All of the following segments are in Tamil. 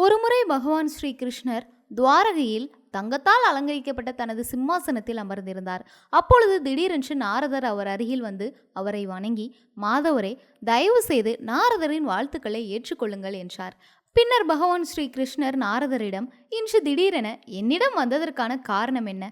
ஒருமுறை பகவான் ஸ்ரீ கிருஷ்ணர் துவாரகையில் தங்கத்தால் அலங்கரிக்கப்பட்ட தனது சிம்மாசனத்தில் அமர்ந்திருந்தார். அப்பொழுது திடீரென்று நாரதர் அவர் அருகில் வந்து அவரை வணங்கி மாதவரே தயவு செய்து நாரதரின் வாழ்த்துக்களை ஏற்றுக்கொள்ளுங்கள் என்றார். பின்னர் பகவான் ஸ்ரீ கிருஷ்ணர் நாரதரிடம் இன்று திடீரென என்னிடம் வந்ததற்கான காரணம் என்ன?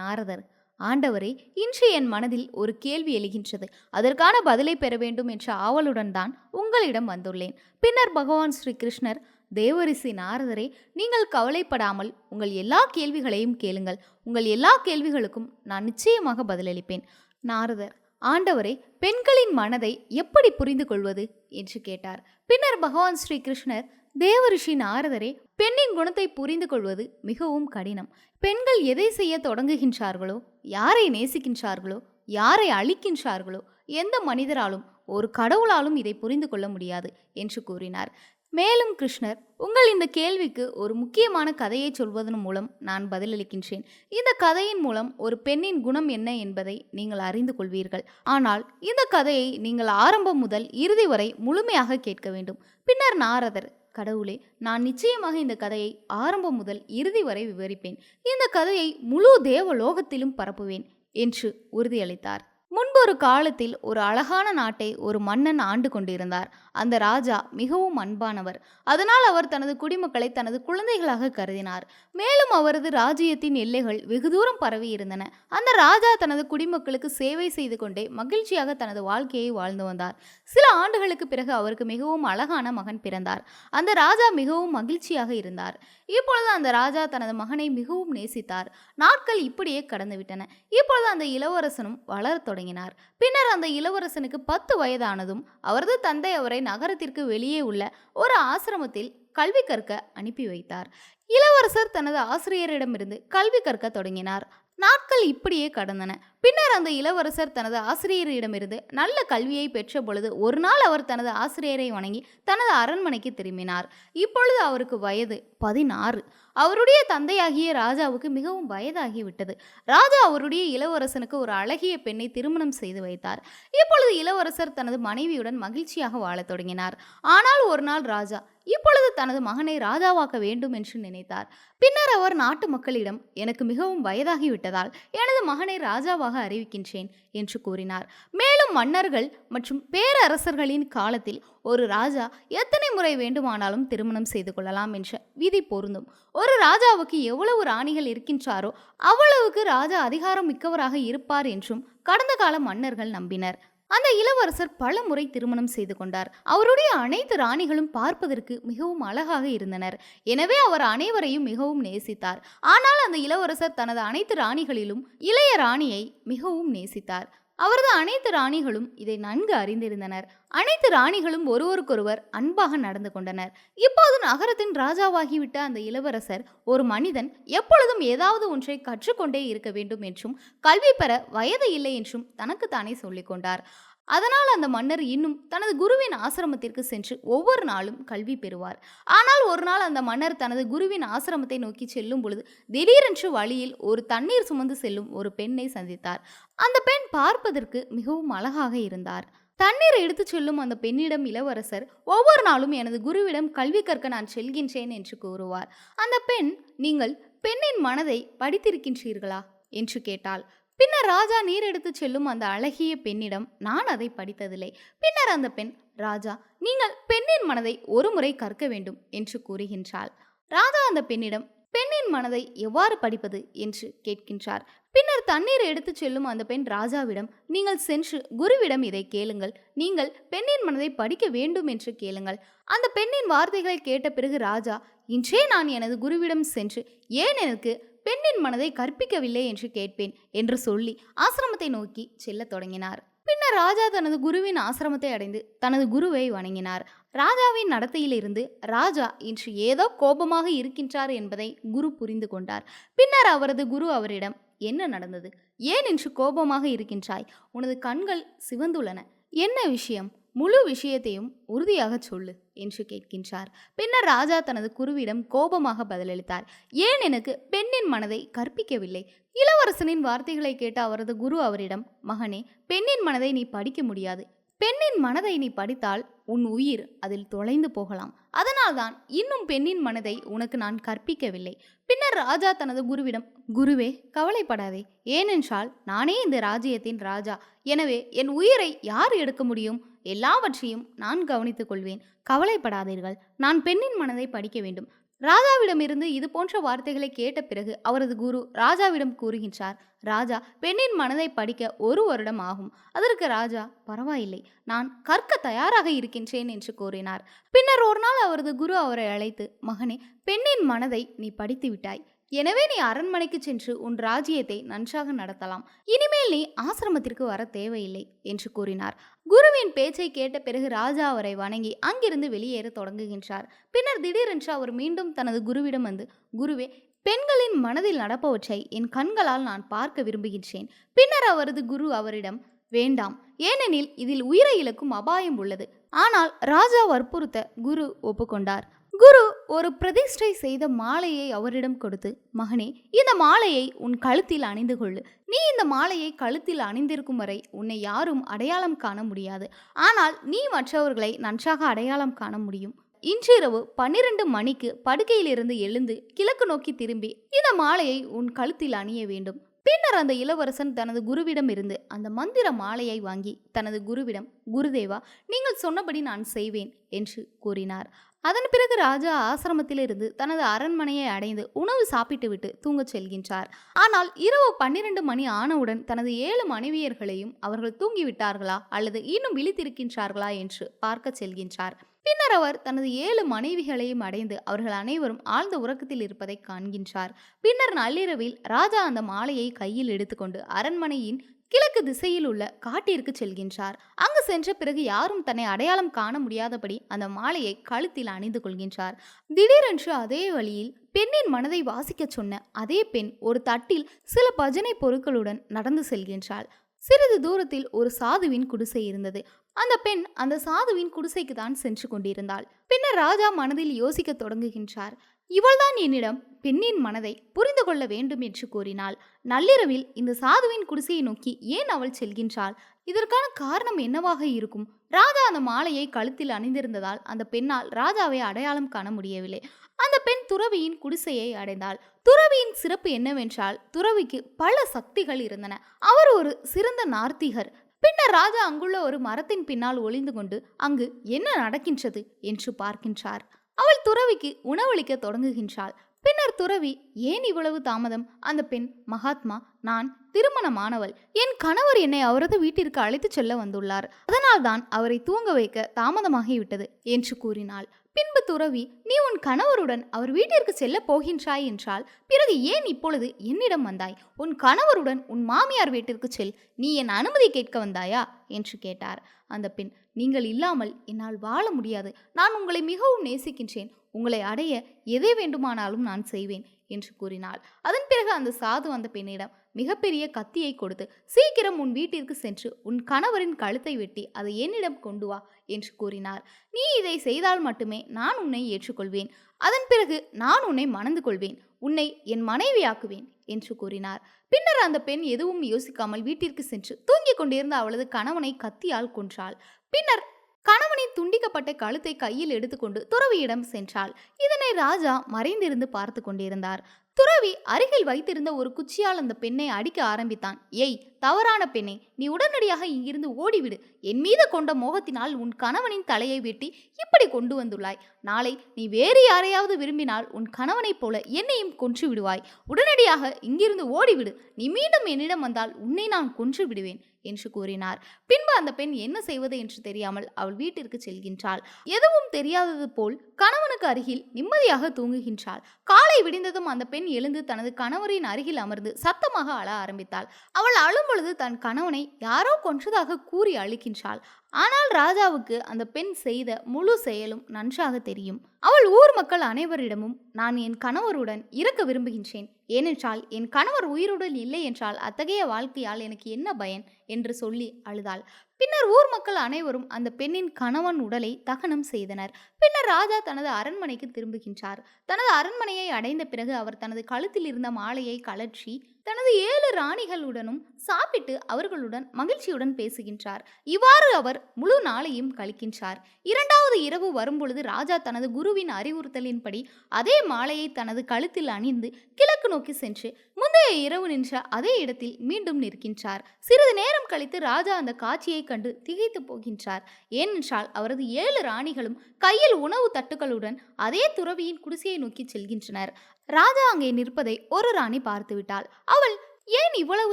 நாரதர் ஆண்டவரே இன்று என் மனதில் ஒரு கேள்வி எழுகின்றது. அதற்கான பதிலை பெற வேண்டும் என்ற ஆவலுடன் தான் உங்களிடம் வந்துள்ளேன். பின்னர் பகவான் ஸ்ரீ கிருஷ்ணர் தேவரிசி நாரதரே நீங்கள் கவலைப்படாமல் உங்கள் எல்லா கேள்விகளையும் கேளுங்கள். உங்கள் எல்லா கேள்விகளுக்கும் நான் நிச்சயமாக பதிலளிப்பேன். நாரதர் ஆண்டவரே பெண்களின் மனதை எப்படி புரிந்து கொள்வது என்று கேட்டார். பின்னர் பகவான் ஸ்ரீ கிருஷ்ணர் தேவரிஷி நாரதரே பெண்ணின் குணத்தை புரிந்து கொள்வது மிகவும் கடினம். பெண்கள் எதை செய்ய தொடங்குகின்றார்களோ யாரை நேசிக்கின்றார்களோ யாரை அழிக்கின்றார்களோ எந்த மனிதராலும் ஒரு கடவுளாலும் இதை புரிந்து கொள்ள முடியாது என்று கூறினார். மேலும் கிருஷ்ணர் உங்கள் இந்த கேள்விக்கு ஒரு முக்கியமான கதையை சொல்வதன் மூலம் நான் பதிலளிக்கின்றேன். இந்த கதையின் மூலம் ஒரு பெண்ணின் குணம் என்ன என்பதை நீங்கள் அறிந்து கொள்வீர்கள். ஆனால் இந்த கதையை நீங்கள் ஆரம்பம் முதல் இறுதி வரை முழுமையாக கேட்க வேண்டும். பின்னர் நாரதர் கடவுளே நான் நிச்சயமாக இந்த கதையை ஆரம்பம் முதல் இறுதி வரை விவரிப்பேன். இந்த கதையை முழு தேவலோகத்திலும் பரப்புவேன் என்று உறுதியளித்தார். முன்பொரு காலத்தில் ஒரு அழகான நாட்டை ஒரு மன்னன் ஆண்டு கொண்டிருந்தார். அந்த ராஜா மிகவும் அன்பானவர். அதனால் அவர் தனது குடிமக்களை தனது குழந்தைகளாக கருதினார். மேலும் அவரது ராஜ்யத்தின் எல்லைகள் வெகு தூரம் பரவி இருந்தன. அந்த ராஜா தனது குடிமக்களுக்கு சேவை செய்து கொண்டே மகிழ்ச்சியாக தனது வாழ்க்கையை வாழ்ந்து வந்தார். சில ஆண்டுகளுக்கு பிறகு அவருக்கு மிகவும் அழகான மகன் பிறந்தார். அந்த ராஜா மிகவும் மகிழ்ச்சியாக இருந்தார். இப்பொழுது அந்த ராஜா தனது மகனை மிகவும் நேசித்தார். நாட்கள் இப்படியே கடந்துவிட்டன. இப்பொழுது அந்த இளவரசனும் வளரத் தொடங்கினார். பின்னர் அந்த இளவரசனுக்கு பத்து வயதானதும் அவரது தந்தை அவரை நகரத்திற்கு வெளியே உள்ள ஒரு ஆசிரமத்தில் கல்வி கற்க அனுப்பி வைத்தார். இளவரசர் தனது ஆசிரியரிடமிருந்து கல்வி கற்க தொடங்கினார். நாட்கள் இப்படியே கடந்தன. பின்னர் அந்த இளவரசர் தனது ஆசிரியரிடமிருந்து நல்ல கல்வியை பெற்ற பொழுது ஒரு நாள் அவர் தனது ஆசிரியரை வணங்கி தனது அரண்மனைக்கு திரும்பினார். இப்பொழுது அவருக்கு வயது பதினாறு. அவருடைய தந்தையாகிய ராஜாவுக்கு மிகவும் வயதாகிவிட்டது. ராஜா அவருடைய இளவரசனுக்கு ஒரு அழகிய பெண்ணை திருமணம் செய்து வைத்தார். இப்பொழுது இளவரசர் தனது மனைவியுடன் மகிழ்ச்சியாக வாழத் தொடங்கினார். ஆனால் ஒரு நாள் ராஜா இப்பொழுது தனது மகனை ராஜாவாக்க வேண்டும் என்று நினைத்தார். பின்னர் அவர் நாட்டு மக்களிடம் எனக்கு மிகவும் வயதாகிவிட்டதால் எனது மகனை ராஜாவாக அறிவிக்கின்றேன் என்று கூறினார். மேலும் மன்னர்கள் மற்றும் பேரரசர்களின் காலத்தில் ஒரு ராஜா எத்தனை முறை வேண்டுமானாலும் திருமணம் செய்து கொள்ளலாம் என்ற விதி பொருந்தும். ஒரு ராஜாவுக்கு எவ்வளவு ராணிகள் இருக்கின்றாரோ அவ்வளவுக்கு ராஜா அதிகாரம் மிக்கவராக இருப்பார் என்றும் கடந்த கால மன்னர்கள் நம்பினர். அந்த இளவரசர் பல முறை திருமணம் செய்து கொண்டார். அவருடைய அனைத்து ராணிகளும் பார்ப்பதற்கு மிகவும் அழகாக இருந்தனர். எனவே அவர் அனைவரையும் மிகவும் நேசித்தார். ஆனால் அந்த இளவரசர் தனது அனைத்து ராணிகளிலும் இளைய ராணியை மிகவும் நேசித்தார். அவரது அனைத்து ராணிகளும் இதை நன்கு அறிந்திருந்தனர். அனைத்து ராணிகளும் ஒருவருக்கொருவர் அன்பாக நடந்து கொண்டனர். இப்போது நகரத்தின் ராஜாவாகிவிட்ட அந்த இளவரசர் ஒரு மனிதன் எப்பொழுதும் ஏதாவது ஒன்றை கற்றுக்கொண்டே இருக்க வேண்டும் என்றும் கல்வி பெற வயது இல்லை என்றும் தனக்குத்தானே சொல்லிக்கொண்டார். அதனால் அந்த மன்னர் இன்னும் தனது குருவின் ஆசிரமத்திற்கு சென்று ஒவ்வொரு நாளும் கல்வி பெறுவார். ஆனால் ஒரு நாள் அந்த மன்னர் தனது குருவின் ஆசிரமத்தை நோக்கி செல்லும் பொழுது திடீரென்று வழியில் ஒரு தண்ணீர் சுமந்து செல்லும் ஒரு பெண்ணை சந்தித்தார். அந்த பெண் பார்ப்பதற்கு மிகவும் அழகாக இருந்தார். தண்ணீரை எடுத்துச் செல்லும் அந்த பெண்ணிடம் இளவரசர் ஒவ்வொரு நாளும் எனது குருவிடம் கல்வி கற்க நான் செல்கின்றேன் என்று கூறுவார். அந்த பெண் நீங்கள் பெண்ணின் மனதை படித்திருக்கின்றீர்களா? என்று கேட்டாள். பின்னர் ராஜா நீர் எடுத்துச் செல்லும் அந்த அழகிய பெண்ணிடம் நான் அதை படித்ததில்லை. பின்னர் அந்த பெண் ராஜா நீங்கள் பெண்ணின் மனதை ஒருமுறை கற்க வேண்டும் என்று கூறுகின்றாள். ராஜா அந்த பெண்ணிடம் பெண்ணின் மனதை எவ்வாறு படிப்பது? என்று கேட்கின்றார். பின்னர் தண்ணீர் எடுத்துச் செல்லும் அந்த பெண் ராஜாவிடம் நீங்கள் சென்று குருவிடம் இதை கேளுங்கள். நீங்கள் பெண்ணின் மனதை படிக்க வேண்டும் என்று கேளுங்கள். அந்த பெண்ணின் வார்த்தைகளை கேட்ட பிறகு ராஜா இன்றே நான் எனது குருவிடம் சென்று ஏன் எனக்கு பெண்ணின் மனதை கற்பிக்கவில்லை என்று கேட்பேன் என்று சொல்லி ஆசிரமத்தை நோக்கி செல்லத் தொடங்கினார். பின்னர் ராஜா தனது குருவின் ஆசிரமத்தை அடைந்து தனது குருவை வணங்கினார். ராஜாவின் நடத்தையிலிருந்து ராஜா இன்று ஏதோ கோபமாக இருக்கின்றார் என்பதை குரு புரிந்து கொண்டார். பின்னர் அவரது குரு அவரிடம் என்ன நடந்தது? ஏன் இன்று கோபமாக இருக்கின்றாய்? உனது கண்கள் சிவந்துள்ளன. என்ன விஷயம்? முழு விஷயத்தையும் உறுதியாக சொல்லு என்று கேட்கின்றார். பின்னர் ராஜா தனது குருவிடம் கோபமாக பதிலளித்தார். ஏன் எனக்கு பெண்ணின் மனதை கற்பிக்கவில்லை? இளவரசனின் வார்த்தைகளை கேட்ட அவரது குரு அவரிடம் மகனே பெண்ணின் மனதை நீ படிக்க முடியாது. பெண்ணின் மனதை நீ படித்தால் உன் உயிர் அதில் தொலைந்து போகலாம். அதனால்தான் இன்னும் பெண்ணின் மனதை உனக்கு நான் கற்பிக்கவில்லை. பின்னர் ராஜா தனது குருவிடம் குருவே கவலைப்படாதே. ஏனென்றால் நானே இந்த ராஜ்யத்தின் ராஜா. எனவே என் உயிரை யார் எடுக்க முடியும்? எல்லாவற்றையும் நான் கவனித்துக் கொள்வேன். கவலைப்படாதீர்கள். நான் பெண்ணின் மனதை படிக்க வேண்டும். ராஜாவிடமிருந்து இது போன்ற வார்த்தைகளை கேட்ட பிறகு அவரது குரு ராஜாவிடம் கூறுகின்றார் ராஜா பெண்ணின் மனதை படிக்க ஒரு வருடம் ஆகும். அதற்கு ராஜா பரவாயில்லை. நான் கற்க தயாராக இருக்கின்றேன் என்று கூறினார். பின்னர் ஒரு நாள் அவரது குரு அவரை அழைத்து மகனே பெண்ணின் மனதை நீ படித்து விட்டாய். எனவே நீ அரண்மனைக்கு சென்று உன் ராஜ்யத்தை நன்றாக நடத்தலாம். இனிமேல் நீ ஆசிரமத்திற்கு வர தேவையில்லை என்று கூறினார். குருவின் பேச்சை கேட்ட பிறகு ராஜா அவரை வணங்கி அங்கிருந்து வெளியேற தொடங்குகின்றார். பின்னர் திடீரென்று அவர் மீண்டும் தனது குருவிடம் வந்து குருவே பெண்களின் மனதில் நடப்பவற்றை என் கண்களால் நான் பார்க்க விரும்புகின்றேன். பின்னர் அவரது குரு அவரிடம் வேண்டாம் ஏனெனில் இதில் உயிரை இழக்கும் அபாயம் உள்ளது. ஆனால் ராஜா வற்புறுத்த குரு ஒப்புக்கொண்டார். குரு ஒரு பிரதிஷ்டை செய்த மாலையை அவரிடம் கொடுத்து மகனே இந்த மாலையை உன் கழுத்தில் அணிந்து கொள்ளு. நீ இந்த மாலையை கழுத்தில் அணிந்திருக்கும் வரை உன்னை யாரும் அடையாளம் காண முடியாது. ஆனால் நீ மற்றவர்களை நன்றாக அடையாளம் காண முடியும். இன்றிரவு பன்னிரண்டு மணிக்கு படுக்கையிலிருந்து எழுந்து கிழக்கு நோக்கி திரும்பி இந்த மாலையை உன் கழுத்தில் அணிய வேண்டும். பின்னர் அந்த இளவரசன் தனது குருவிடம் இருந்து அந்த மந்திர மாலையை வாங்கி தனது குருவிடம் குருதேவா நீங்கள் சொன்னபடி நான் செய்வேன் என்று கூறினார். அதன் பிறகு ராஜா ஆசிரமத்திலிருந்து தனது அரண்மனையை அடைந்து உணவு சாப்பிட்டுவிட்டு தூங்கச் செல்கின்றார். ஆனால் இரவு பன்னிரண்டு மணி ஆனவுடன் தனது ஏழு மனைவியர்களையும் அவர்கள் தூங்கிவிட்டார்களா அல்லது இன்னும் விழித்திருக்கின்றார்களா என்று பார்க்க செல்கின்றார். பின்னர் அவர் தனது ஏழு மனைவிகளையும் அடைந்து அவர்கள் அனைவரும் ஆழ்ந்த உறக்கத்தில் இருப்பதை காண்கின்றார். பின்னர் நள்ளிரவில் ராஜா அந்த மாலையை கையில் எடுத்துக்கொண்டு அரண்மனையின் கிழக்கு திசையில் உள்ள காட்டிற்கு செல்கின்றார். அங்கு சென்ற பிறகு யாரும் தன்னை அடையாளம் காண முடியாதபடி அந்த மாலையை கழுத்தில் அணிந்து கொள்கின்றார். திடீரென்று அதே வழியில் பெண்ணின் மனதை வாசிக்கச் சொன்ன அதே பெண் ஒரு தட்டில் சில பஜனை பொருட்களுடன் நடந்து செல்கின்றாள். சிறிது தூரத்தில் ஒரு சாதுவின் குடிசை இருந்தது. அந்த பெண் அந்த சாதுவின் குடிசைக்கு தான் சென்று கொண்டிருந்தாள். பின்னர் ராஜா மனதில் யோசிக்க தொடங்குகின்றார். இவள்தான் என்னிடம் பெண்ணின் மனதை புரிந்து கொள்ள வேண்டும் என்று கூறினாள். நள்ளிரவில் இந்த சாதுவின் குடிசையை நோக்கி ஏன் அவள் செல்கின்றாள்? இதற்கான காரணம் என்னவாக இருக்கும்? ராஜா அந்த மாலையை கழுத்தில் அணிந்திருந்ததால் அந்த பெண்ணால் ராஜாவை அடையாளம் காண முடியவில்லை. அந்த பெண் துறவியின் குடிசையை அடைந்தாள். துறவியின் சிறப்பு என்னவென்றால் துறவிக்கு பல சக்திகள் இருந்தன. அவர் ஒரு சிறந்த நார்த்திகர். பின்னர் ராஜா அங்குள்ள ஒரு மரத்தின் பின்னால் ஒளிந்து கொண்டு அங்கு என்ன நடக்கின்றது? என்று பார்க்கின்றார். அவள் துறவிக்கு உணவளிக்க தொடங்குகின்றாள். பின்னர் துறவி ஏன் இவ்வளவு தாமதம்? அந்த பெண் மகாத்மா நான் திருமணமானவள். என் கணவர் என்னை அவரது வீட்டிற்கு அழைத்துச் செல்ல வந்துள்ளார். அதனால்தான் அவரை தூங்க வைக்க தாமதமாகிவிட்டது என்று கூறினாள். பின்பு துறவி நீ உன் கணவருடன் அவர் வீட்டிற்கு செல்ல போகின்றாய் என்றால் பிறகு ஏன் இப்பொழுது என்னிடம் வந்தாய்? உன் கணவருடன் உன் மாமியார் வீட்டிற்கு செல். நீ என் அனுமதி கேட்க வந்தாயா? என்று கேட்டார். அந்த பெண் நீங்கள் இல்லாமல் என்னால் வாழ முடியாது. நான் உங்களை மிகவும் நேசிக்கின்றேன். உங்களை அடைய எதை வேண்டுமானாலும் நான் செய்வேன் என்று கூறினாள். அதன் பிறகு அந்த சாது அந்த பெண்ணிடம் மிகப்பெரிய கத்தியை கொடுத்து சீக்கிரம் உன் வீட்டிற்கு சென்று உன் கணவரின் கழுத்தை வெட்டி அதை என்னிடம் கொண்டு வா என்று கூறினார். நீ இதை செய்தால் மட்டுமே நான் உன்னை ஏற்றுக்கொள்வேன். அதன் பிறகு நான் உன்னை மணந்து கொள்வேன். உன்னை என் மனைவியாக்குவேன் என்று கூறினார். பின்னர் அந்த பெண் எதுவும் யோசிக்காமல் வீட்டிற்கு சென்று தூங்கிக் கொண்டிருந்த அவளது கணவனை கத்தியால் கொன்றாள். பின்னர் கணவனின் துண்டிக்கப்பட்ட கழுத்தை கையில் எடுத்துக்கொண்டு துறவியிடம் சென்றாள். இதனை ராஜா மறைந்திருந்து பார்த்து கொண்டிருந்தார். துறவி அருகில் வைத்திருந்த ஒரு குச்சியால் அந்த பெண்ணை அடிக்க ஆரம்பித்தான். ஏய் தவறான பெண்ணே நீ உடனடியாக இங்கிருந்து ஓடிவிடு. என் மீது கொண்ட மோகத்தினால் உன் கணவனின் தலையை வெட்டி இப்படி கொண்டு வந்துள்ளாய். நாளை நீ வேறு யாரையாவது விரும்பினால் உன் கணவனைப் போல என்னையும் கொன்று விடுவாய். உடனடியாக இங்கிருந்து ஓடிவிடு. நீ மீண்டும் என்னிடம் வந்தால் உன்னை நான் கொன்று விடுவேன். என்று கூறினார். பின்பு அந்த பெண் என்ன செய்வது என்று தெரியாமல் அவள் வீட்டிற்கு செல்கின்றாள். எதுவும் தெரியாதது போல் கணவனுக்கு அருகில் நிம்மதியாக தூங்குகின்றாள். காலை விடிந்ததும் அந்த பெண் எழுந்து தனது கணவரின் அருகில் அமர்ந்து சத்தமாக அழ ஆரம்பித்தாள். அவள் அழும் பொழுது தன் கணவனை யாரோ கொன்றதாக கூறி அழுகின்றாள். ஆனால் ராஜாவுக்கு அந்த பெண் செய்த முழு செயலும் நன்றாக தெரியும். அவள் ஊர் மக்கள் அனைவரிடமும் நான் என் கணவருடன் இறக்க விரும்புகின்றேன். ஏனென்றால் என் கணவர் உயிருடன் இல்லை என்றால் அத்தகைய வாழ்க்கையால் எனக்கு என்ன பயன்? என்று சொல்லி அழுதாள். பின்னர் ஊர் மக்கள் அனைவரும் அந்த பெண்ணின் கணவன் உடலை தகனம் செய்தனர். பின்னர் ராஜா தனது அரண்மனைக்கு திரும்புகின்றார். தனது அரண்மனையை அடைந்த பிறகு அவர் தனது கழுத்தில் இருந்த மாலையை கலற்றி தனது ஏழு ராணிகளுடனும் சாப்பிட்டு அவர்களுடன் மகிழ்ச்சியுடன் பேசுகின்றார். இவ்வாறு அவர் முழு நாளையும் கழிக்கின்றார். இரண்டாவது இரவு வரும்பொழுது ராஜா தனது குருவின் அறிவுறுத்தலின்படி அதே மாலையை தனது கழுத்தில் அணிந்து கிழக்கு நோக்கி சென்று முந்தைய இரவு நின்ற அதே இடத்தில் மீண்டும் நிற்கின்றார். சிறிது நேரம் கழித்து ராஜா அந்த காட்சியை கண்டு திகைத்து போகின்றார். ஏனென்றால் அவரது ஏழு ராணிகளும் கையில் உணவு தட்டுகளுடன் அதே துறவியின் குடிசையை நோக்கி செல்கின்றனர். ராஜா அங்கே நிற்பதை ஒரு ராணி பார்த்துவிட்டாள். அவள் ஏன் இவ்வளவு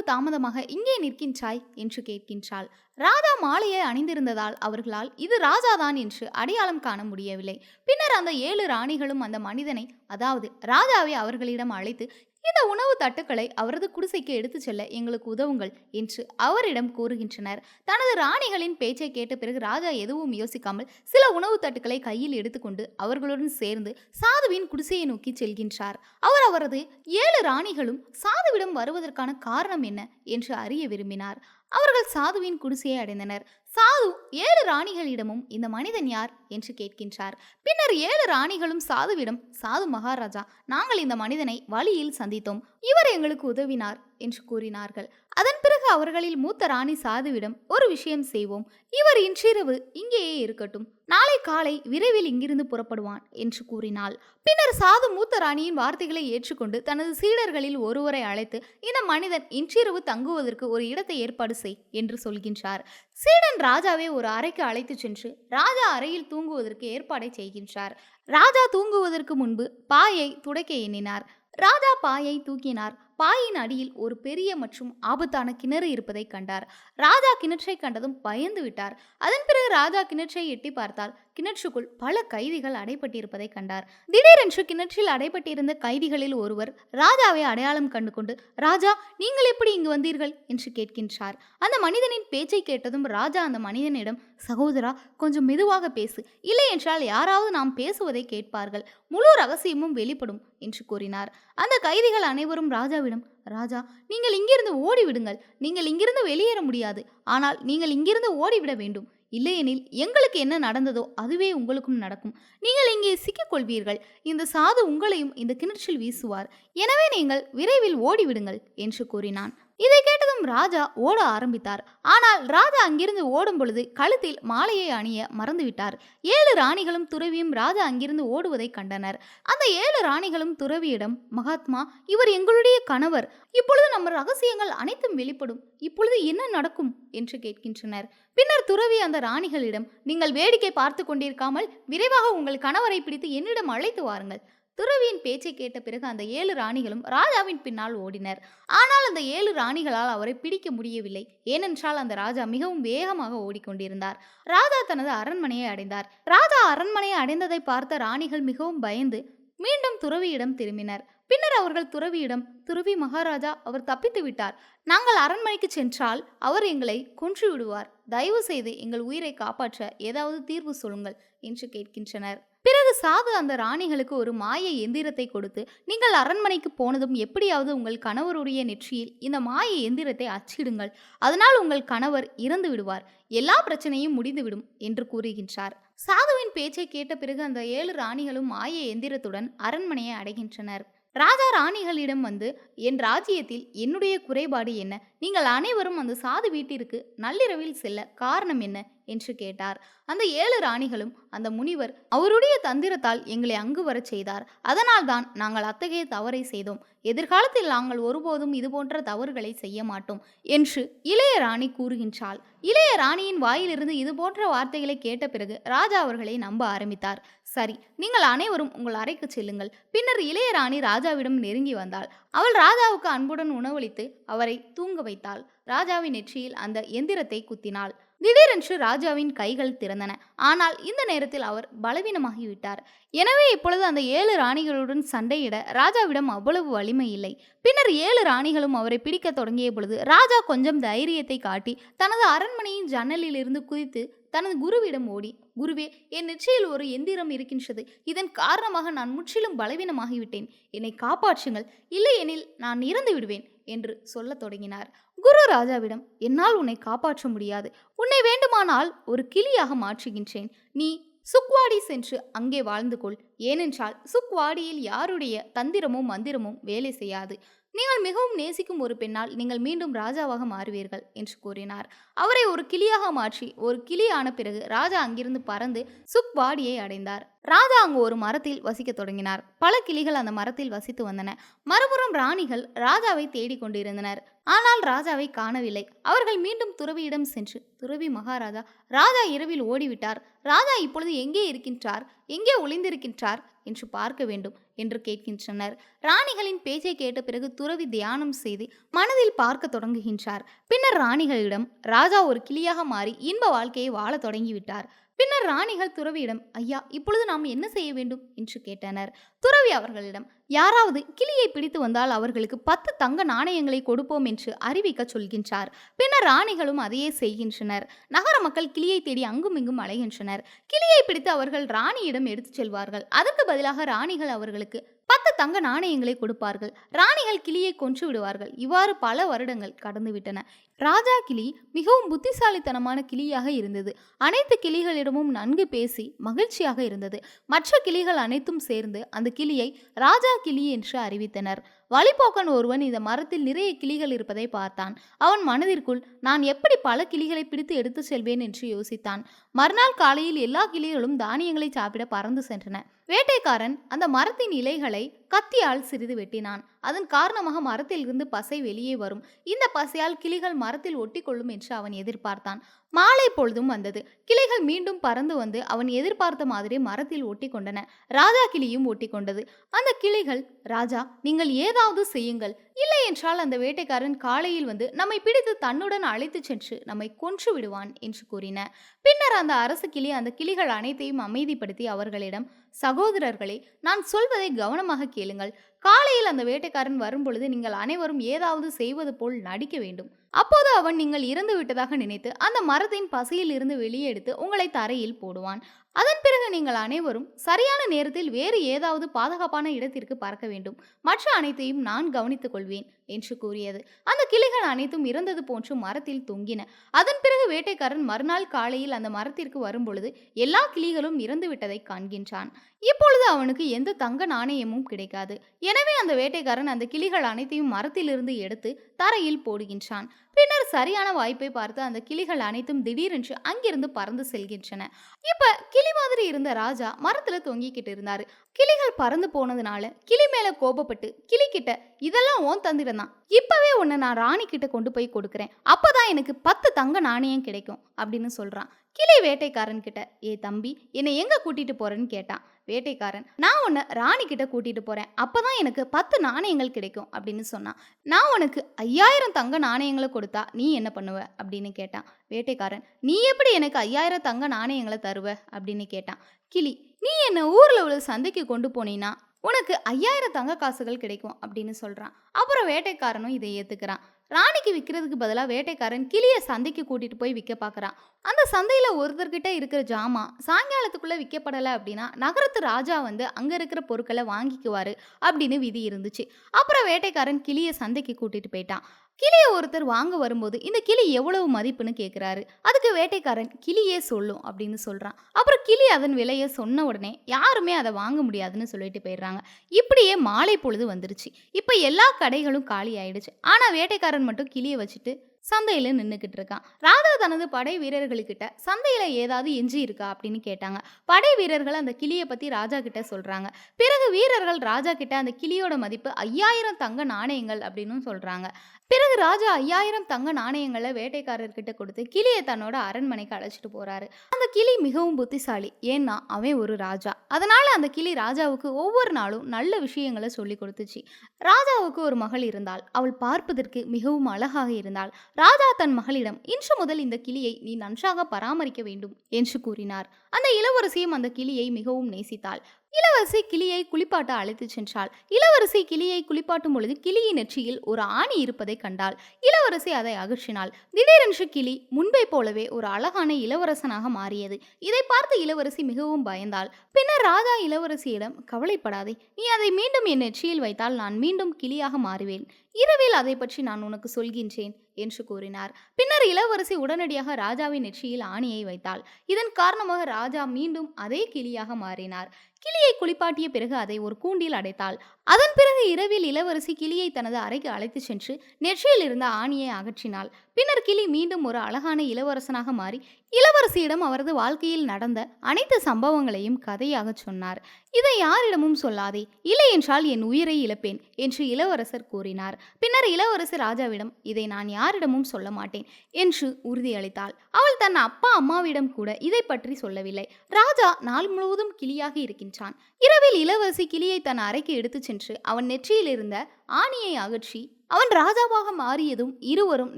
தாமதமாக இங்கே நிற்கின்றாய்? என்று கேட்கின்றாள். ராஜா மாலையை அணிந்திருந்ததால் அவர்களால் இது ராஜாதான் என்று அடையாளம் காண முடியவில்லை. பின்னர் அந்த ஏழு ராணிகளும் அந்த மனிதனை அதாவது ராஜாவை அவர்களிடம் அழைத்து இந்த உணவு தட்டுக்களை அவரது குடிசைக்கு எடுத்துச் செல்ல எங்களுக்கு உதவுங்கள் என்று அவரிடம் கூறுகின்றனர். தனது ராணிகளின் பேச்சை கேட்ட பிறகு ராஜா எதுவும் யோசிக்காமல் சில உணவு தட்டுக்களை கையில் எடுத்துக்கொண்டு அவர்களுடன் சேர்ந்து சாதுவின் குடிசையை நோக்கி செல்கின்றார். அவர் அவரது ஏழு ராணிகளும் சாதுவிடம் வருவதற்கான காரணம் என்ன என்று அறிய விரும்பினார். அவர்கள் சாதுவின் குடிசையை அடைந்தனர். சாது ஏழு ராணிகளிடமும் இந்த மனிதன் யார் என்று கேட்கின்றார். பின்னர் ஏழு ராணிகளும் சாதுவிடம் சாது மகாராஜா நாங்கள் இந்த மனிதனை வழியில் சந்தித்தோம். இவர் எங்களுக்கு உதவினார் என்று கூறினார்கள். அதன் பிறகு அவர்களில் மூத்த ராணி சாதுவிடம் ஒரு விஷயம் செய்வோம். இவர் இன்றிரவு இங்கேயே இருக்கட்டும். நாளை காலை விரைவில் இங்கிருந்து புறப்படுவான் என்று கூறினாள். பின்னர் சாது மூத்த ராணியின் வார்த்தைகளை ஏற்றுக்கொண்டு தனது சீடர்களில் ஒருவரை அழைத்து இந்த மனிதன் இன்றிரவு தங்குவதற்கு ஒரு இடத்தை ஏற்பாடு செய் என்று சொல்கின்றார். சீடன் ராஜாவை ஒரு அறைக்கு அழைத்துச் சென்று ராஜா அறையில் தூங்குவதற்கு ஏற்பாடை செய்கின்றார். ராஜா தூங்குவதற்கு முன்பு பாயை துடைக்க எண்ணினார். ராஜா பாயை தூக்கினார். பாயின் அடியில் ஒரு பெரிய மற்றும் ஆபத்தான கிணறு இருப்பதை கண்டார். ராஜா கிணற்றை கண்டதும் பயந்து விட்டார். அதன் பிறகு ராஜா கிணற்றை எட்டி பார்த்தால் கிணற்றுக்குள் பல கைதிகள் அடைப்பட்டிருப்பதை கண்டார். திடீரென்று கிணற்றில் அடைப்பட்டிருந்த கைதிகளில் ஒருவர் ராஜாவை அடையாளம் கண்டு கொண்டு ராஜா நீங்கள் எப்படி இங்கு வந்தீர்கள்? என்று கேட்கின்றார். அந்த மனிதனின் பேச்சை கேட்டதும் ராஜா அந்த மனிதனிடம் சகோதரா கொஞ்சம் மெதுவாக பேசு. இல்லை என்றால் யாராவது நாம் பேசுவதை கேட்பார்கள். முழு ரகசியமும் வெளிப்படும் என்று கூறினார். அந்த கைதிகள் அனைவரும் ராஜாவிடம் ராஜா நீங்கள் இங்கிருந்து ஓடிவிடுங்கள். நீங்கள் இங்கிருந்து வெளியேற முடியாது. ஆனால் நீங்கள் இங்கிருந்து ஓடிவிட வேண்டும். இல்லையெனில் எங்களுக்கு என்ன நடந்ததோ அதுவே உங்களுக்கும் நடக்கும். நீங்கள் இங்கே சிக்கிக்கொள்வீர்கள். இந்த சாது உங்களையும் இந்த கிணற்றில் வீசுவார். எனவே நீங்கள் விரைவில் ஓடிவிடுங்கள் என்று கூறினான். இதை கேட்டதும் ராஜா ஓட ஆரம்பித்தார். ஆனால் ராஜா அங்கிருந்து ஓடும் பொழுது கழுத்தில் மாலையை அணிய மறந்துவிட்டார். ஏழு ராணிகளும் துறவியும் ராஜா அங்கிருந்து ஓடுவதை கண்டனர். அந்த ஏழு ராணிகளும் துறவியிடம் மகாத்மா இவர் எங்களுடைய கணவர். இப்பொழுது நம்ம ரகசியங்கள் அனைத்தும் வெளிப்படும். இப்பொழுது என்ன நடக்கும்? என்று கேட்கின்றனர். பின்னர் துறவி அந்த ராணிகளிடம் நீங்கள் வேடிக்கை பார்த்து கொண்டிருக்காமல் விரைவாக உங்கள் கணவரை பிடித்து என்னிடம் அழைத்து வாருங்கள். துறவியின் பேச்சை கேட்ட பிறகு அந்த ஏழு ராணிகளும் ராஜாவின் பின்னால் ஓடினர். ஆனால் அந்த ஏழு ராணிகளால் அவரை பிடிக்க முடியவில்லை. ஏனென்றால் அந்த ராஜா மிகவும் வேகமாக ஓடிக்கொண்டிருந்தார். ராஜா தனது அரண்மனையை அடைந்தார். ராஜா அரண்மனையை அடைந்ததை பார்த்த ராணிகள் மிகவும் பயந்து மீண்டும் துறவியிடம் திரும்பினர். பின்னர் அவர்கள் துறவியிடம் துறவி மகாராஜா அவர் தப்பித்து விட்டார். நாங்கள் அரண்மனைக்கு சென்றால் அவர் எங்களை கொன்று விடுவார். தயவு செய்து எங்கள் உயிரை காப்பாற்ற ஏதாவது தீர்வு சொல்லுங்கள் என்று கேட்கின்றனர். பிறகு சாது அந்த ராணிகளுக்கு ஒரு மாய எந்திரத்தை கொடுத்து நீங்கள் அரண்மனைக்கு போனதும் எப்படியாவது உங்கள் கணவருடைய நெற்றியில் இந்த மாய எந்திரத்தை அச்சிடுங்கள். அதனால் உங்கள் கணவர் இறந்து விடுவார். எல்லா பிரச்சனையும் முடிந்துவிடும் என்று கூறுகின்றார். சாதுவின் பேச்சை கேட்ட பிறகு அந்த ஏழு ராணிகளும் மாய எந்திரத்துடன் அரண்மனையை அடைகின்றனர். ராஜா ராணிகளிடம் வந்து என் ராஜ்யத்தில் என்னுடைய குறைபாடு என்ன? நீங்கள் அனைவரும் அந்த சாது வீட்டிற்கு நள்ளிரவில் செல்ல காரணம் என்ன? என்று கேட்டார். அந்த ஏழு ராணிகளும் அந்த முனிவர் அவருடைய தந்திரத்தால் எங்களை அங்கு வரச் செய்தார். அதனால்தான் நாங்கள் அத்தகைய தவறை செய்தோம். எதிர்காலத்தில் நாங்கள் ஒருபோதும் இதுபோன்ற தவறுகளை செய்ய மாட்டோம் என்று இளைய ராணி கூறுகின்றாள். இளைய ராணியின் வாயிலிருந்து இதுபோன்ற வார்த்தைகளை கேட்ட பிறகு ராஜா அவர்களை நம்ப ஆரம்பித்தார். சரி நீங்கள் அனைவரும் உங்கள் அறைக்கு செல்லுங்கள். பின்னர் இளையராணி ராஜாவிடம் நெருங்கி வந்தாள். அவள் ராஜாவுக்கு அன்புடன் உணவளித்து அவரை தூங்க வைத்தாள். ராஜாவின் நெற்றியில் அந்த எந்திரத்தை குத்தினாள். திடீரென்று ராஜாவின் கைகள் திறந்தன. ஆனால் இந்த நேரத்தில் அவர் பலவீனமாகிவிட்டார். எனவே இப்பொழுது அந்த ஏழு ராணிகளுடன் சண்டையிட ராஜாவிடம் அவ்வளவு வலிமை இல்லை. பின்னர் ஏழு ராணிகளும் அவரை பிடிக்க தொடங்கிய பொழுது ராஜா கொஞ்சம் தைரியத்தை காட்டி தனது அரண்மனையின் ஜன்னலிலிருந்து குதித்து தனது குருவிடம் ஓடி குருவே என் நெற்றியில் ஒரு எந்திரம் இருக்கின்றது. இதன் காரணமாக நான் முற்றிலும் பலவீனமாகிவிட்டேன். என்னை காப்பாற்றுங்கள். இல்லையெனில் நான் இறந்து விடுவேன் என்று சொல்லத் தொடங்கினார். குரு ராஜாவிடம் என்னால் உன்னை காப்பாற்ற முடியாது. உன்னை வேண்டுமானால் ஒரு கிளியாக மாற்றுகின்றேன். நீ சுக்வாடி சென்று அங்கே வாழ்ந்து கொள். ஏனென்றால் சுக்வாடியில் யாருடைய தந்திரமும் மந்திரமும் வேலை செய்யாது. நீங்கள் மிகவும் நேசிக்கும் ஒரு பெண்ணால் நீங்கள் மீண்டும் ராஜாவாக மாறுவீர்கள் என்று கூறினார். அவரை ஒரு கிளியாக மாற்றி ஒரு கிளி ஆன பிறகு ராஜா அங்கிருந்து பறந்து சுக்வாடியை அடைந்தார். ராஜா அங்கு ஒரு மரத்தில் வசிக்கத் தொடங்கினார். பல கிளிகள் அந்த மரத்தில் வசித்து வந்தன. மறுபுறம் ராணிகள் ராஜாவை தேடிக் கொண்டிருந்தனர். ஆனால் ராஜாவை காணவில்லை. அவர்கள் மீண்டும் துறவியிடம் சென்று துறவி மகாராஜா ராஜா இரவில் ஓடிவிட்டார். ராஜா இப்பொழுது எங்கே இருக்கின்றார்? எங்கே ஒளிந்திருக்கின்றார்? என்று பார்க்க வேண்டும் என்று கேட்கின்றனர். ராணிகளின் பேச்சை கேட்ட பிறகு துறவி தியானம் செய்து மனதில் பார்க்க தொடங்குகின்றார். பின்னர் ராணிகளிடம் ராஜா ஒரு கிளியாக மாறி இன்ப வாழ்க்கையை வாழத் தொடங்கிவிட்டார். பின்னர் ராணிகள் துறவியிடம் ஐயா இப்பொழுது நாம் என்ன செய்ய வேண்டும்? என்று கேட்டனர். துறவி அவர்களிடம் யாராவது கிளியை பிடித்து வந்தால் அவர்களுக்கு பத்து தங்க நாணயங்களை கொடுப்போம் என்று அறிவிக்க சொல்கின்றார். பின்னர் ராணிகளும் அதையே செய்கின்றனர். நகர மக்கள் கிளியை தேடி அங்கும் இங்கும் அலைகின்றனர். கிளியை பிடித்து அவர்கள் ராணியிடம் எடுத்துச் செல்வார்கள். அதற்கு பதிலாக ராணிகள் அவர்களுக்கு பத்து தங்க நாணயங்களை கொடுப்பார்கள். ராணிகள் கிளியை கொன்று விடுவார்கள். இவ்வாறு பல வருடங்கள் கடந்துவிட்டன. ராஜா கிளி மிகவும் புத்திசாலித்தனமான கிளியாக இருந்தது. அனைத்து கிளிகளிடமும் நன்கு பேசி மகிழ்ச்சியாக இருந்தது. மற்ற கிளிகள் அனைத்தும் சேர்ந்து அந்த கிளியை ராஜா கிளி என்று அறிவித்தனர். வழிபோக்கன் ஒருவன் இந்த மரத்தில் நிறைய கிளிகள் இருப்பதை பார்த்தான். அவன் மனதிற்குள் நான் எப்படி பல கிளிகளை பிடித்து எடுத்துச் செல்வேன்? என்று யோசித்தான். மறுநாள் காலையில் எல்லா கிளிகளும் தானியங்களை சாப்பிட பறந்து சென்றன. வேட்டைக்காரன் அந்த மரத்தின் இலைகளை கத்தியால் சிறிது வெட்டினான். அதன் காரணமாக மரத்தில் இருந்து பசை வெளியே வரும். இந்த பசையால் கிளிகள் மரத்தில் ஒட்டிக்கொள்ளும் என்று அவன் எதிர்பார்த்தான். மாலை பொழுதும் வந்தது. கிளிகள் மீண்டும் பறந்து வந்து அவன் எதிர்பார்த்த மாதிரி மரத்தில் ஒட்டி கொண்டன ராஜா கிளியும் ஒட்டி கொண்டது அந்த கிளிகள் ராஜா நீங்கள் ஏதாவது செய்யுங்கள். இல்லை என்றால் அந்த வேட்டைக்காரன் காலையில் வந்து நம்மை பிடித்து தன்னுடன் அழைத்துச் சென்று நம்மை கொன்று விடுவான் என்று கூறின. பின்னர் அந்த அரசு கிளி அந்த கிளிகள் அனைத்தையும் அமைதிப்படுத்தி அவர்களிடம் சகோதரர்களே நான் சொல்வதை கவனமாக கேளுங்கள். காலையில் அந்த வேட்டைக்காரன் வரும்பொழுது நீங்கள் அனைவரும் ஏதாவது செய்வது போல் நடிக்க வேண்டும். அப்போது அவன் நீங்கள் இறந்து விட்டதாக நினைத்து அந்த மரத்தின் பசையில் இருந்து வெளியே எடுத்து உங்களை தரையில் போடுவான். அதன் பிறகு நீங்கள் அனைவரும் சரியான நேரத்தில் வேறு ஏதாவது பாதுகாப்பான இடத்திற்கு பறக்க வேண்டும். மற்ற அனைத்தையும் நான் கவனித்துக் கொள்வேன். என்று கூறியது. அந்த கிளிகள் அனைத்தும் இறந்தது போன்று மரத்தில் தொங்கின. அதன் பிறகு வேட்டைக்காரன் மறுநாள் காலையில் அந்த மரத்திற்கு வரும்பொழுது எல்லா கிளிகளும் இறந்து விட்டதை காண்கின்றான். இப்பொழுது அவனுக்கு எந்த தங்க நாணயமும் கிடைக்காது. எனவே அந்த வேட்டைக்காரன் அந்த கிளிகள் அனைத்தையும் மரத்திலிருந்து எடுத்து தரையில் போடுகின்றான். பின்னர் சரியான வாய்ப்பை பார்த்து அந்த கிளிகள் அனைத்தும் திடீரென்று அங்கிருந்து பறந்து செல்கின்றன. இப்ப கிளி மாதிரி இருந்த ராஜா மரத்துல தொங்கிக்கிட்டு இருந்தாரு. கிளிகள் பறந்து போனதுனால கிளி மேல கோபப்பட்டு கிளி கிட்ட இதெல்லாம் ஓன் தந்திரம் தான். இப்பவே உன்னை நான் ராணி கிட்ட கொண்டு போய் கொடுக்குறேன். அப்பதான் எனக்கு பத்து தங்க நாணயம் கிடைக்கும். அப்படின்னு சொல்றான். கிளி வேட்டைக்காரன் கிட்ட ஏ தம்பி என்னை எங்க கூட்டிட்டு போறேன்னு கேட்டான். வேட்டைக்காரன். நான் உன்னை ராணி கிட்ட கூட்டிட்டு போறேன். அப்பதான் எனக்கு பத்து நாணயங்கள் கிடைக்கும் அப்படின்னு சொன்னான். நான் உனக்கு ஐயாயிரம் தங்க நாணயங்களை கொடுத்தா நீ என்ன பண்ணுவ? அப்படின்னு கேட்டான். வேட்டைக்காரன் நீ எப்படி எனக்கு ஐயாயிரம் தங்க நாணயங்களை தருவ? அப்படின்னு கேட்டான். கிளி நீ என்ன ஊர்ல உள்ள சந்தைக்கு கொண்டு போனீன்னா உனக்கு ஐயாயிரம் தங்க காசுகள் கிடைக்கும் அப்படின்னு சொல்றான். அப்புறம் வேட்டைக்காரனும் இதை ஏத்துக்கிறான். ராணிக்கு விற்கிறதுக்கு பதிலாக வேட்டைக்காரன் கிளியை சந்தைக்கு கூட்டிட்டு போய் விற்க பார்க்குறான் அந்த சந்தையில் ஒருத்தர்கிட்ட இருக்கிற ஜாமான் சாயங்காலத்துக்குள்ளே விற்கப்படலை அப்படின்னா நகரத்து ராஜா வந்து அங்கே இருக்கிற பொருட்களை வாங்கிக்குவார் அப்படின்னு விதி இருந்துச்சு. அப்புறம் வேட்டைக்காரன் கிளியை சந்தைக்கு கூட்டிட்டு போயிட்டான். கிளியை ஒருத்தர் வாங்க வரும்போது இந்த கிளி எவ்வளவு மதிப்புன்னு கேட்குறாரு அதுக்கு வேட்டைக்காரன் கிளியே சொல்லும் அப்படின்னு சொல்கிறான் அப்புறம் கிளி அதன் விலையை சொன்ன உடனே யாருமே அதை வாங்க முடியாதுன்னு சொல்லிட்டு போயிடுறாங்க. இப்படியே மாலை பொழுது வந்துருச்சு. இப்போ எல்லா கடைகளும் காலி ஆயிடுச்சு. ஆனால் வேட்டைக்காரன் மட்டும் கிளியை வச்சுட்டு சந்தையில் நின்றுக்கிட்டு இருக்கான் ராதா தனது படை வீரர்களுக்கிட்ட சந்தையில் ஏதாவது எஞ்சி இருக்கா? அப்படின்னு கேட்டாங்க. படை வீரர்கள் அந்த கிளியை பற்றி ராஜா கிட்ட சொல்கிறாங்க பிறகு வீரர்கள் ராஜா கிட்ட அந்த கிளியோட மதிப்பு ஐயாயிரம் தங்க நாணயங்கள் அப்படின்னு சொல்கிறாங்க பிறகு ராஜா ஐயாயிரம் தங்க நாணயங்களை வேட்டைக்காரர்கிட்ட கொடுத்து கிளியை தன்னோட அரண்மனைக்கு அழைச்சிட்டு போகிறாரு அந்த கிளி மிகவும் புத்திசாலி. ஏன்னா அவன் ஒரு ராஜா. அதனால் அந்த கிளி ராஜாவுக்கு ஒவ்வொரு நாளும் நல்ல விஷயங்களை சொல்லி கொடுத்துச்சு. ராஜாவுக்கு ஒரு மகள் இருந்தால் அவள் பார்ப்பதற்கு மிகவும் அழகாக இருந்தாள். ராஜா தன் மகளிடம் இன்று முதல் இந்த கிளியை நீ நன்றாக பராமரிக்க வேண்டும் என்று கூறினார். அந்த இளவரசியும் அந்த கிளியை மிகவும் நேசித்தாள். இளவரசி கிளியை குளிப்பாட்ட அழைத்துச் சென்றாள். இளவரசி கிளியை குளிப்பாட்டும் பொழுது கிளியின் நெற்றியில் ஒரு ஆணி இருப்பதை கண்டாள். இளவரசி அதை அகற்றினாள். திடீரென்று கிளி முன்பை போலவே ஒரு அழகான இளவரசனாக மாறியது. இதை பார்த்து இளவரசி மிகவும் பயந்தாள். பின்னர் ராஜா இளவரசியிடம் கவலைப்படாதே நீ அதை மீண்டும் என் நெற்றியில் வைத்தால் நான் மீண்டும் கிளியாக மாறுவேன். இரவில் அதை பற்றி நான் உனக்கு சொல்கின்றேன் என்று கூறினார். பின்னர் இளவரசி உடனடியாக ராஜாவின் நெற்றியில் ஆணியை வைத்தாள். இதன் காரணமாக ராஜா மீண்டும் அதே கிளியாக மாறினார். கிளியை குளிப்பாட்டிய பிறகு அதை ஒரு கூண்டில் அடைத்தாள். அதன் பிறகு இரவில் இளவரசி கிளியை தனது அறைக்கு அழைத்துச் சென்று நெற்றியில் இருந்த ஆணியை அகற்றினாள். பின்னர் கிளி மீண்டும் ஒரு அழகான இளவரசனாக மாறி இளவரசியிடம் அவரது வாழ்க்கையில் நடந்த அனைத்து சம்பவங்களையும் கதையாக சொன்னார். இதை யாரிடமும் சொல்லாதே இல்லை என்றால் என் உயிரை இழப்பேன் என்று இளவரசர் கூறினார். பின்னர் இளவரசி ராஜாவிடம் இதை நான் யாரிடமும் சொல்ல மாட்டேன் என்று உறுதியளித்தாள். அவள் தன் அப்பா அம்மாவிடம் கூட இதை பற்றி சொல்லவில்லை. ராஜா நாள் முழுவதும் கிளியாக இருக்கின்றான். இரவில் இளவரசி கிளியை தன் அறைக்கு எடுத்துச் சென்று அவன் நெற்றியில் இருந்த ஆணியை அகற்றி அவன் ராஜாவாக மாறியதும் இருவரும்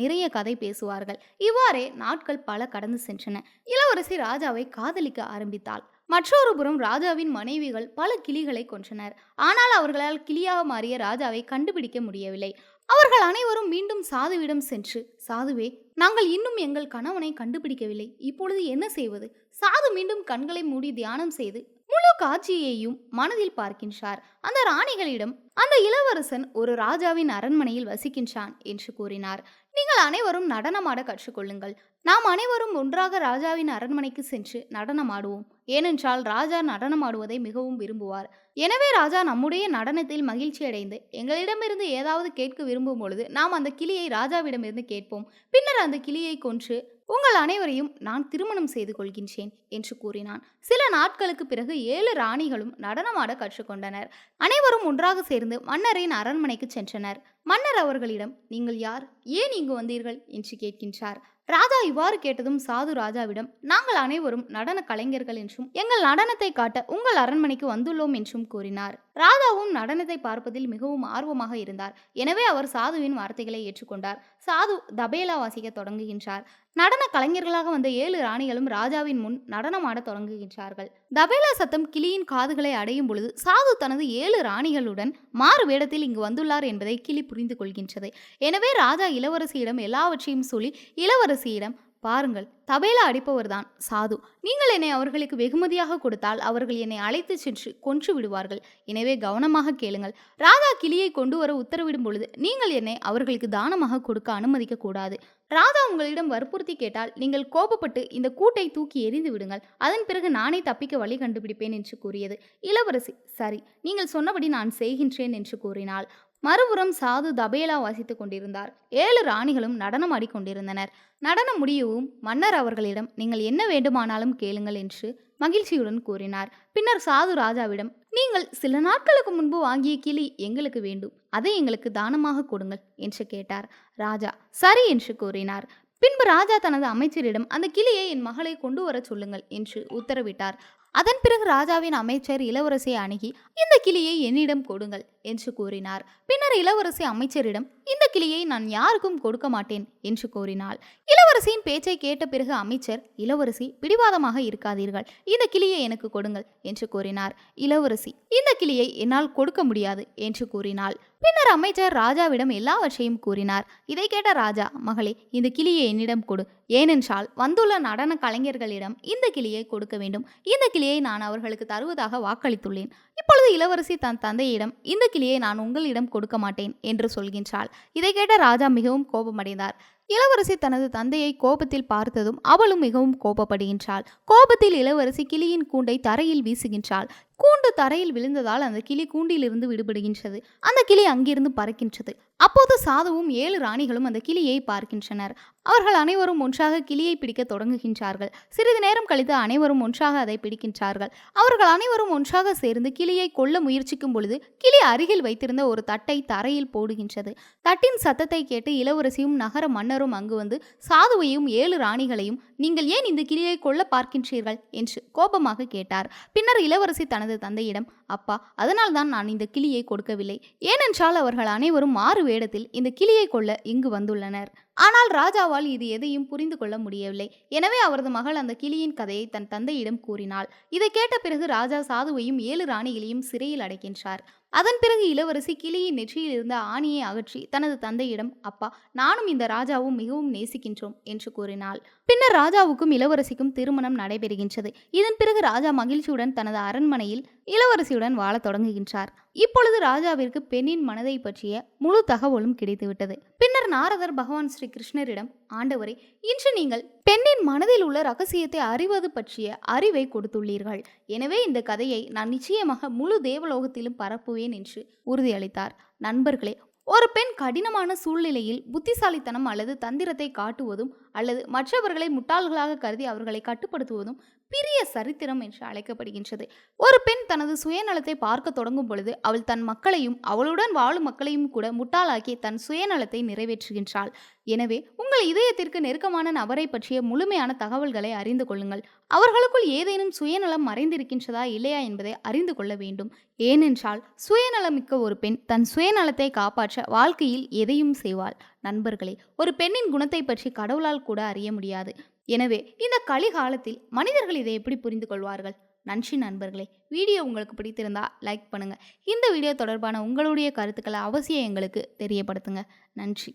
நிறைய கதை பேசுவார்கள். இவ்வாறே நாட்கள் பல கடந்து சென்றன. இளவரசி ராஜாவை காதலிக்க ஆரம்பித்தாள். மற்றொரு புறம் ராஜாவின் மனைவிகள் பல கிளிகளை கொன்றனர். ஆனால் அவர்களால் கிளியாக மாறிய ராஜாவை கண்டுபிடிக்க முடியவில்லை. அவர்கள் அனைவரும் மீண்டும் சாதுவிடம் சென்று சாதுவே நாங்கள் இன்னும் எங்கள் கணவனை கண்டுபிடிக்கவில்லை. இப்பொழுது என்ன செய்வது? சாது மீண்டும் கண்களை மூடி தியானம் செய்து முழு காட்சியையும் மனதில் பார்க்கின்றார். அந்த ராணிகளிடம் அந்த இளவரசன் ஒரு ராஜாவின் அரண்மனையில் வசிக்கின்றான் என்று கூறினார். நீங்கள் அனைவரும் நடனமாட கற்றுக்கொள்ளுங்கள். நாம் அனைவரும் ஒன்றாக ராஜாவின் அரண்மனைக்கு சென்று நடனமாடுவோம். ஏனென்றால் ராஜா நடனமாடுவதை மிகவும் விரும்புவார். எனவே ராஜா நம்முடைய நடனத்தில் மகிழ்ச்சி அடைந்து எங்களிடமிருந்து ஏதாவது கேட்க விரும்பும் பொழுது நாம் அந்த கிளியை ராஜாவிடமிருந்து கேட்போம். பின்னர் அந்த கிளியை கொன்று உங்கள் அனைவரையும் நான் திருமணம் செய்து கொள்கின்றேன் என்று கூறினான். சில நாட்களுக்கு பிறகு ஏழு ராணிகளும் நடனமாட கற்றுக்கொண்டனர். அனைவரும் ஒன்றாக சேர்ந்து மன்னரின் அரண்மனைக்கு சென்றனர். மன்னர் அவர்களிடம் நீங்கள் யார்? ஏன் இங்கு வந்தீர்கள்? என்று கேட்கின்றார். ராஜா இவ்வாறு கேட்டதும் சாது ராஜாவிடம் நாங்கள் அனைவரும் நடன கலைஞர்கள் என்றும் எங்கள் நடனத்தை காட்ட உங்கள் அரண்மனைக்கு வந்துள்ளோம் என்றும் கூறினார். ராதாவும் நடனத்தை பார்ப்பதில் மிகவும் ஆர்வமாக இருந்தார். எனவே அவர் சாதுவின் வார்த்தைகளை ஏற்றுக்கொண்டார். சாது தபேலா வாசிக்க தொடங்குகின்றார். நடன கலைஞர்களாக வந்த ஏழு ராணிகளும் ராஜாவின் முன் நடனமாடத் தொடங்குகின்றார்கள். தபேலா சத்தம் கிளியின் காதுகளை அடையும் பொழுது சாது தனது ஏழு ராணிகளுடன் மாறு வேடத்தில் இங்கு வந்துள்ளார் என்பதை கிளி புரிந்து கொள்கின்றது. எனவே ராஜா இளவரசியிடம் எல்லாவற்றையும் சொல்லி இளவரசியிடம் பாருங்கள் தபேலா அடிப்பவர்தான். சாது நீங்கள் என்னை அவர்களுக்கு வெகுமதியாக கொடுத்தால் அவர்கள் என்னை அழைத்து சென்று கொன்று விடுவார்கள். எனவே கவனமாக கேளுங்கள். ராதா கிளியை கொண்டு வர உத்தரவிடும் பொழுது நீங்கள் என்னை அவர்களுக்கு தானமாக கொடுக்க அனுமதிக்க கூடாது. ராதா உங்களிடம் வற்புறுத்தி கேட்டால் நீங்கள் கோபப்பட்டு இந்த கூட்டை தூக்கி எறிந்து விடுங்கள். அதன் பிறகு நானே தப்பிக்க வழி கண்டுபிடிப்பேன் என்று கூறியது. இளவரசி சரி நீங்கள் சொன்னபடி நான் செய்கின்றேன் என்று கூறினாள். மறுபுறம் சாது தபேலா வாசித்துக் கொண்டிருந்தார். ஏழு ராணிகளும் நடனமாடி கொண்டிருந்தனர். நடனம் முடியவும் மன்னர் அவர்களிடம் நீங்கள் என்ன வேண்டுமானாலும் கேளுங்கள் என்று மகிழ்ச்சியுடன் கூறினார். பின்னர் சாது ராஜாவிடம் நீங்கள் சில நாட்களுக்கு முன்பு வாங்கிய கிளி எங்களுக்கு வேண்டும். அதை எங்களுக்கு தானமாக கொடுங்கள் என்று கேட்டார். ராஜா சரி என்று கூறினார். பின்பு ராஜா தனது அமைச்சரிடம் அந்த கிளியை என் மகளை கொண்டு வரச் சொல்லுங்கள் என்று உத்தரவிட்டார். அதன் பிறகு ராஜாவின் அமைச்சர் இளவரசியை அணுகி இந்த கிளியை என்னிடம் கொடுங்கள் என்று கூறினார். பின்னர் இளவரசி அமைச்சரிடம் இந்த கிளியை நான் யாருக்கும் கொடுக்க மாட்டேன் என்று கூறினாள். இளவரசியின் பேச்சை கேட்ட பிறகு அமைச்சர் இளவரசி பிடிவாதமாக இருக்காதீர்கள். இந்த கிளியை எனக்கு கொடுங்கள் என்று கூறினார். இளவரசி இந்த கிளியை என்னால் கொடுக்க முடியாது என்று கூறினாள். பின்னர் அமைச்சர் ராஜாவிடம் எல்லாவற்றையும் கூறினார். இதை கேட்ட ராஜா மகளே இந்த கிளியை என்னிடம் கொடு. ஏனென்றால் வந்துள்ள நடன கலைஞர்களிடம் இந்த கிளியை கொடுக்க வேண்டும். இந்த கிளியை நான் அவர்களுக்கு தருவதாக வாக்களித்துள்ளேன். இப்பொழுது இளவரசி தன் தந்தையிடம் இந்த கிளியை நான் உங்களிடம் கொடுக்க மாட்டேன் என்று சொல்கின்றாள். இதை கேட்ட ராஜா மிகவும் கோபமடைந்தார். இளவரசி தனது தந்தையை கோபத்தில் பார்த்ததும் அவளும் மிகவும் கோபப்படுகின்றாள். கோபத்தில் இளவரசி கிளியின் கூண்டை தரையில் வீசுகின்றாள். கூண்டு தரையில் விழுந்ததால் அந்த கிளி கூண்டிலிருந்து விடுபடுகின்றது. அந்த கிளி அங்கிருந்து பறக்கின்றது. அப்போது சாதுவும் ஏழு ராணிகளும் அந்த கிளியை பார்க்கின்றனர். அவர்கள் அனைவரும் ஒன்றாக கிளியை பிடிக்க தொடங்குகின்றார்கள். சிறிது நேரம் கழித்து அனைவரும் ஒன்றாக அதை பிடிக்கின்றார்கள். அவர்கள் அனைவரும் ஒன்றாக சேர்ந்து கிளியை கொல்ல முயற்சிக்கும் பொழுது கிளி அருகில் வைத்திருந்த ஒரு தட்டை தரையில் போடுகின்றது. தட்டின் சத்தத்தை கேட்டு இளவரசியும் நகர மன்னரும் அங்கு வந்து சாதுவையும் ஏழு ராணிகளையும் நீங்கள் ஏன் இந்த கிளியை கொல்ல பார்க்கின்றீர்கள்? என்று கோபமாக கேட்டார். பின்னர் இளவரசி தனது தந்தையிடம் அப்பா அதனால்தான் நான் இந்த கிளியை கொடுக்கவில்லை. ஏனென்றால் அவர்கள் அனைவரும் மாறு வேடத்தில் இந்த கிளியை கொல்ல இங்கு வந்துள்ளனர். ஆனால் ராஜாவால் இது எதையும் புரிந்து கொள்ள முடியவில்லை. எனவே அவரது மகள் அந்த கிளியின் கதையை தன் தந்தையிடம் கூறினாள். இதை கேட்ட பிறகு ராஜா சாதுவையும் ஏழு ராணிகளையும் சிறையில் அடைக்கின்றார். அதன் பிறகு இளவரசி கிளியின் நெற்றியில் இருந்த ஆணியை அகற்றி தனது தந்தையிடம் அப்பா நானும் இந்த ராஜாவும் மிகவும் நேசிக்கின்றோம் என்று கூறினாள். பின்னர் ராஜாவுக்கும் இளவரசிக்கும் திருமணம் நடைபெறுகின்றது. இதன் பிறகு ராஜா மகிழ்ச்சியுடன் தனது அரண்மனையில் இளவரசியுடன் வாழத் தொடங்குகின்றார். இப்பொழுது ராஜாவிற்கு பெண்ணின் மனதை பற்றிய முழு தகவலும் கிடைத்துவிட்டது. பின்னர் நாரதர் பகவான் ஸ்ரீ கிருஷ்ணரிடம் ஆண்டவரே இன்று நீங்கள் பெண்ணின் மனதில் உள்ள ரகசியத்தை அறிவது பற்றிய அறிவை கொடுத்துள்ளீர்கள். எனவே இந்த கதையை நான் நிச்சயமாக முழு தேவலோகத்திலும் பரப்புவேன் என்று உறுதியளித்தார். நண்பர்களே ஒரு பெண் கடினமான சூழ்நிலையில் புத்திசாலித்தனம் அல்லது தந்திரத்தை காட்டுவதும் அல்லது மற்றவர்களை முட்டாள்களாக கருதி அவர்களை கட்டுப்படுத்துவதும் பிரிய சரித்திரம் என்று அழைக்கப்படுகின்றது. ஒரு பெண் தனது சுயநலத்தை பார்க்க தொடங்கும் பொழுது அவள் தன் மக்களையும் அவளுடன் வாழும் மக்களையும் கூட முட்டாளாக்கி தன் சுயநலத்தை நிறைவேற்றுகின்றாள். எனவே உங்கள் இதயத்திற்கு நெருக்கமான நபரை பற்றிய முழுமையான தகவல்களை அறிந்து கொள்ளுங்கள். அவர்களுக்குள் ஏதேனும் சுயநலம் மறைந்திருக்கின்றதா இல்லையா என்பதை அறிந்து கொள்ள வேண்டும். ஏனென்றால் சுயநலமிக்க ஒரு பெண் தன் சுயநலத்தை காப்பாற்ற வாழ்க்கையில் எதையும் செய்வாள். நண்பர்களே ஒரு பெண்ணின் குணத்தை பற்றி கடவுளால் கூட அறிய முடியாது. எனவே இந்த கலிகாலத்தில் மனிதர்கள் இதை எப்படி புரிந்து கொள்வார்கள் நன்றி நண்பர்களே. வீடியோ உங்களுக்கு பிடித்திருந்தா லைக் பண்ணுங்கள் இந்த வீடியோ தொடர்பான உங்களுடைய கருத்துக்களை அவசியம் எங்களுக்கு தெரியப்படுத்துங்க. நன்றி.